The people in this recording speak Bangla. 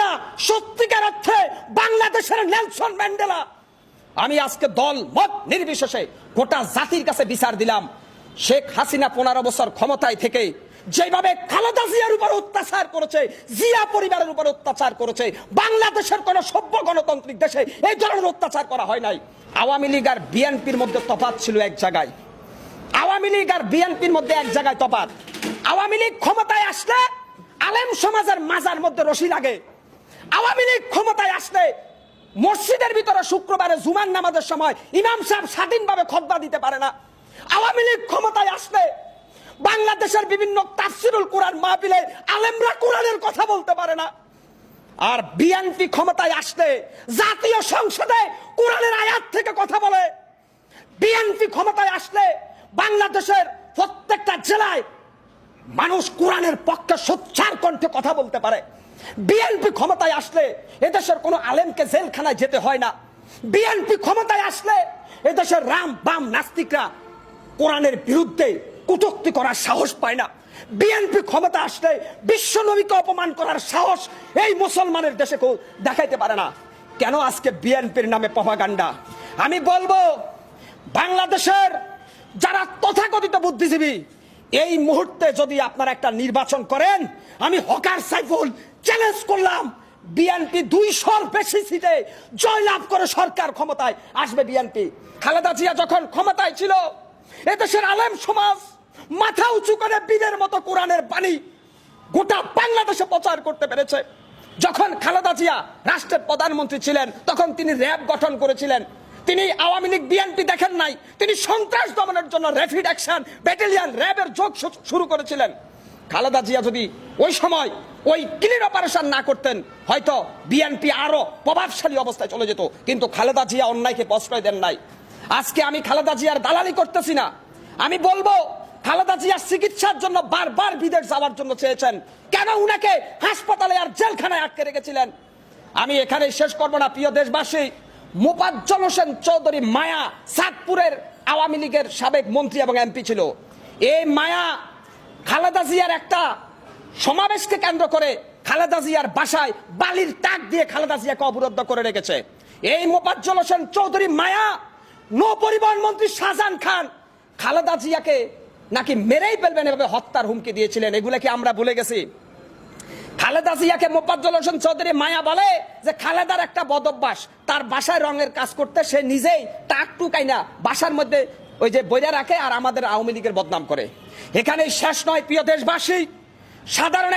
জিয়া সত্যিকার অর্থে বাংলাদেশের নেলসন ম্যান্ডেলা। আমি আজকে দল, মত নির্বিশেষে গোটা জাতির কাছে বিচার দিলাম। শেখ হাসিনা পনেরো বছর ক্ষমতায় থেকে যেভাবে খালেদা জিয়ার উপর অত্যাচার করেছে, জিয়া পরিবারের উপর অত্যাচার করেছে, বাংলাদেশের কোন সভ্য গণতান্ত্রিক দেশে এই ধরনের অত্যাচার করা হয় নাই। আওয়ামী লীগ আর বিএনপির মধ্যে তফাত ছিল এক জায়গায়। আওয়ামী লীগ আর বিএনপির মধ্যে এক জায়গায় তফাত আওয়ামী লীগ ক্ষমতায় আসলে আলেম সমাজের মাজার মধ্যে রশি লাগে। আওয়ামী লীগ ক্ষমতায় আসলে মসজিদের ভিতরে শুক্রবারে জুমান নামাজের সময় ইমাম সাহেব স্বাধীনভাবে খতবা দিতে পারে না। আওয়ামী লীগ ক্ষমতায় আসলে বাংলাদেশের বিভিন্ন তাফসিরুল কোরআন মাহফিলে আলেমরা কোরআনের কথা বলতে পারে না। আর বিএনপি ক্ষমতায় আসলে জাতীয় সংসদে কোরআনের আয়াত থেকে কথা বলে। বিএনপি ক্ষমতায় আসলে বাংলাদেশের প্রত্যেকটা জেলায় মানুষ কোরআনের পক্ষে সোচ্চার কণ্ঠে কথা বলতে পারে। বিএনপি ক্ষমতায় আসলে এদেশের কোনো আলেমকে জেলখানায় যেতে হয় না। বিএনপি ক্ষমতায় আসলে এদেশের রাম, বাম নাস্তিকরা কোরআনের বিরুদ্ধে কটূক্তি করার সাহস পায় না। বিএনপি ক্ষমতা আসলে বিশ্ব নবীকে অপমান করার সাহস এই মুসলমানের দেশে কেউ দেখাইতে পারে না। কেন আজকে বিএনপির নামে প্রভাগান্ডা আমি বলব, বাংলাদেশের যারা তথাকথিত বুদ্ধিজীবী এই মুহূর্তে যদি আপনারা একটা নির্বাচন করেন, আমি হকার সাইফুল চ্যালেঞ্জ করলাম। বিএনপি দুইশোর বেশি সিটে জয়লাভ করে সরকার ক্ষমতায় আসবে বিএনপি খালেদা জিয়া যখন ক্ষমতায় ছিল, এদেশের আলেম সমাজ মাথা উঁচু করে বীরের মতো কোরআনের বাণী গোটা বাংলাদেশে প্রচার করতে পেরেছে। যখন খালেদা জিয়া রাষ্ট্রের প্রধানমন্ত্রী ছিলেন, তখন তিনি র্যাব গঠন করেছিলেন। তিনি আওয়ামী লীগ বিএনপি দেখেন নাই। তিনি সন্ত্রাস দমনের জন্য র্যাপিড অ্যাকশন ব্যাটালিয়ান র্যাবের যোগ শুরু করেছিলেন। খালেদা জিয়া যদি ওই সময় ওই ক্লিন অপারেশন না করতেন, হয়তো বিএনপি আরও প্রভাবশালী অবস্থায় চলে যেত। কিন্তু খালেদা জিয়া অন্যায়কে প্রশ্রয় দেন নাই। আজকে আমি খালেদা জিয়ার দালালি করতেছি না। আমি বলব, খালেদা জিয়ার চিকিৎসার জন্য বারবার বিদেশ যাওয়ার জন্য চেয়েছেন। কেন উনাকে হাসপাতালে আর জেলখানায় আটকে রেখেছিলেন? আমি এখানে শেষ করব না, প্রিয় দেশবাসী। মোপাজ্জল হোসেন চৌধুরী মায়া সাতপুরের আওয়ামী লীগের সাবেক মন্ত্রী এবং এমপি ছিল। এই মায়া খালেদা জিয়ার একটা সমাবেশকে কেন্দ্র করে খালেদা জিয়ার বাসায় বালির টাক দিয়ে খালেদা জিয়াকে অবরুদ্ধ করে রেখেছে। এই মোপাজ্জল হোসেন চৌধুরী মায়া নৌ পরিবহন মন্ত্রী শাহজাহান খান খালেদা জিয়াকে নাকি মেরেই ফেলবেন এভাবে হত্যার হুমকি দিয়েছিলেন, এগুলা কি আমরা ভুলে গেছি? খালেদা জিয়াকে মোপাজ্জল হোসেন চৌধুরী মায়া বলে যে খালেদার একটা বদভ্যাস, তার বাসায় রঙের কাজ করতে সে নিজেই টাক টুকাই না, বাসার মধ্যে ওই যে বইরা রাখে আর আমাদের আওয়ামী লীগের বদনাম করে। এখানে শেষ নয়, প্রিয় দেশবাসী। সাধারণ